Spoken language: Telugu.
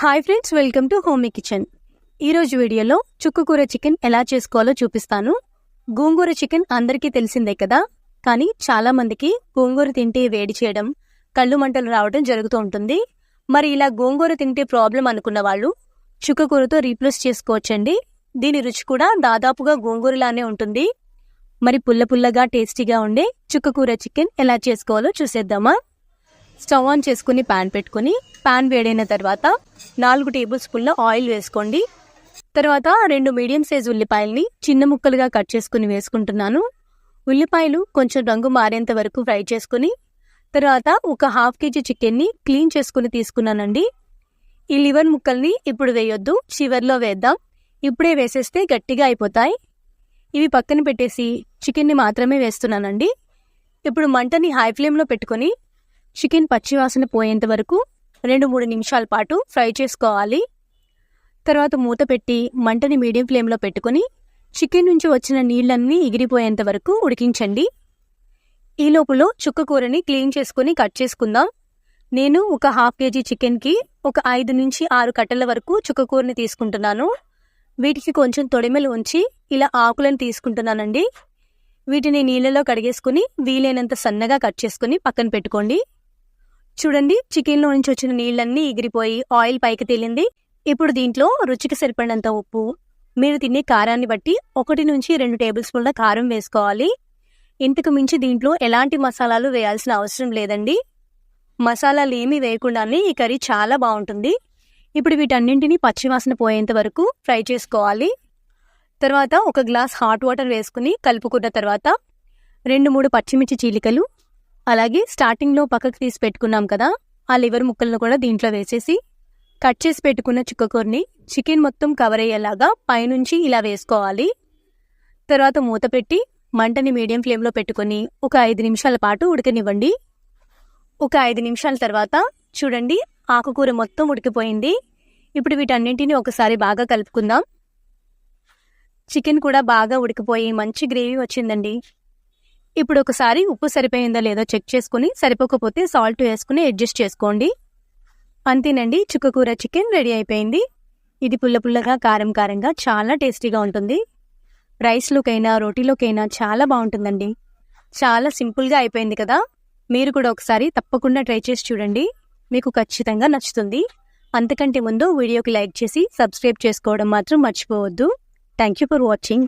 Hi friends welcome to homie kitchen. ఈరోజు వీడియోలో చుక్కకూర చికెన్ ఎలా చేసుకోవాలో చూపిస్తాను. గోంగూర చికెన్ అందరికీ తెలిసిందే కదా కానీ చాలా మందికి గోంగూర తింటే వేడి చేయడం కళ్ళు మంటలు రావడం జరుగుతూ ఉంటుంది. మరి ఇలా గోంగూర తింటే ప్రాబ్లం అనుకున్న వాళ్ళు చుక్కకూరతో రీప్లేస్ చేసుకోవచ్చండి. దీని రుచి కూడా దాదాపుగా గోంగూరలానే ఉంటుంది. మరి పుల్ల పుల్లగా టేస్టీగా ఉండే చుక్కకూర చికెన్ ఎలా చేసుకోవాలో చూసేద్దామా? స్టవ్ ఆన్ చేసుకుని పాన్ పెట్టుకుని పాన్ వేడైన తర్వాత నాలుగు టేబుల్ స్పూన్ల ఆయిల్ వేసుకోండి. తర్వాత రెండు మీడియం సైజ్ ఉల్లిపాయల్ని చిన్న ముక్కలుగా కట్ చేసుకుని వేసుకుంటున్నాను. ఉల్లిపాయలు కొంచెం రంగు మారేంత వరకు ఫ్రై చేసుకుని తర్వాత ఒక హాఫ్ కేజీ చికెన్ని క్లీన్ చేసుకుని తీసుకున్నానండి. ఈ లివర్ ముక్కల్ని ఇప్పుడు వేయొద్దు చివర్లో వేద్దాం. ఇప్పుడే వేసేస్తే గట్టిగా అయిపోతాయి. ఇవి పక్కన పెట్టేసి చికెన్ని మాత్రమే వేస్తున్నానండి. ఇప్పుడు మంటని హై ఫ్లేమ్లో పెట్టుకొని చికెన్ పచ్చివాసన పోయేంత వరకు రెండు మూడు నిమిషాల పాటు ఫ్రై చేసుకోవాలి. తర్వాత మూత పెట్టి మంటని మీడియం ఫ్లేమ్లో పెట్టుకొని చికెన్ నుంచి వచ్చిన నీళ్ళన్నీ ఎగిరిపోయేంత వరకు ఉడికించండి. ఈ లోపల చుక్క కూరని క్లీన్ చేసుకుని కట్ చేసుకుందాం. నేను ఒక హాఫ్ కేజీ చికెన్కి ఒక ఐదు నుంచి ఆరు కట్టల వరకు చుక్క కూరని తీసుకుంటున్నాను. వీటికి కొంచెం తొడిమెలు ఉంచి ఇలా ఆకులను తీసుకుంటున్నానండి. వీటిని నీళ్ళలో కడిగేసుకుని వీలైనంత సన్నగా కట్ చేసుకుని పక్కన పెట్టుకోండి. చూడండి చికెన్లో నుంచి వచ్చిన నీళ్ళన్నీ ఎగిరిపోయి ఆయిల్ పైకి తేలింది. ఇప్పుడు దీంట్లో రుచికి సరిపడినంత ఉప్పు మీరు తినే కారాన్ని బట్టి ఒకటి నుంచి రెండు టేబుల్ స్పూన్ల కారం వేసుకోవాలి. ఇంతకు మించి దీంట్లో ఎలాంటి మసాలాలు వేయాల్సిన అవసరం లేదండి. మసాలాలు ఏమీ వేయకుండానే ఈ కర్రీ చాలా బాగుంటుంది. ఇప్పుడు వీటన్నింటినీ పచ్చివాసన పోయేంత వరకు ఫ్రై చేసుకోవాలి. తర్వాత ఒక గ్లాస్ హాట్ వాటర్ వేసుకుని కలుపుకున్న తర్వాత రెండు మూడు పచ్చిమిర్చి చీలికలు అలాగే స్టార్టింగ్లో పక్కకు తీసి పెట్టుకున్నాం కదా ఆ లివర్ ముక్కలను కూడా దీంట్లో వేసేసి కట్ చేసి పెట్టుకున్న చుక్కకూరని చికెన్ మొత్తం కవర్ అయ్యేలాగా పైనుంచి ఇలా వేసుకోవాలి. తర్వాత మూత పెట్టి మంటని మీడియం ఫ్లేమ్లో పెట్టుకొని ఒక ఐదు నిమిషాల పాటు ఉడకనివ్వండి. ఒక ఐదు నిమిషాల తర్వాత చూడండి ఆకుకూర మొత్తం ఉడికిపోయింది. ఇప్పుడు వీటన్నింటినీ ఒకసారి బాగా కలుపుకుందాం. చికెన్ కూడా బాగా ఉడికిపోయి మంచి గ్రేవీ వచ్చిందండి. ఇప్పుడు ఒకసారి ఉప్పు సరిపోయిందో లేదో చెక్ చేసుకుని సరిపోకపోతే సాల్ట్ వేసుకుని అడ్జస్ట్ చేసుకోండి. అంతేనండి చుక్కకూర చికెన్ రెడీ అయిపోయింది. ఇది పుల్ల పుల్లగా కారం కారంగా చాలా టేస్టీగా ఉంటుంది. రైస్లోకైనా రోటీలోకైనా చాలా బాగుంటుందండి. చాలా సింపుల్గా అయిపోయింది కదా. మీరు కూడా ఒకసారి తప్పకుండా ట్రై చేసి చూడండి. మీకు ఖచ్చితంగా నచ్చుతుంది. అంతకంటే ముందు వీడియోకి లైక్ చేసి సబ్స్క్రైబ్ చేసుకోవడం మాత్రం మర్చిపోవద్దు. Thank you for watching.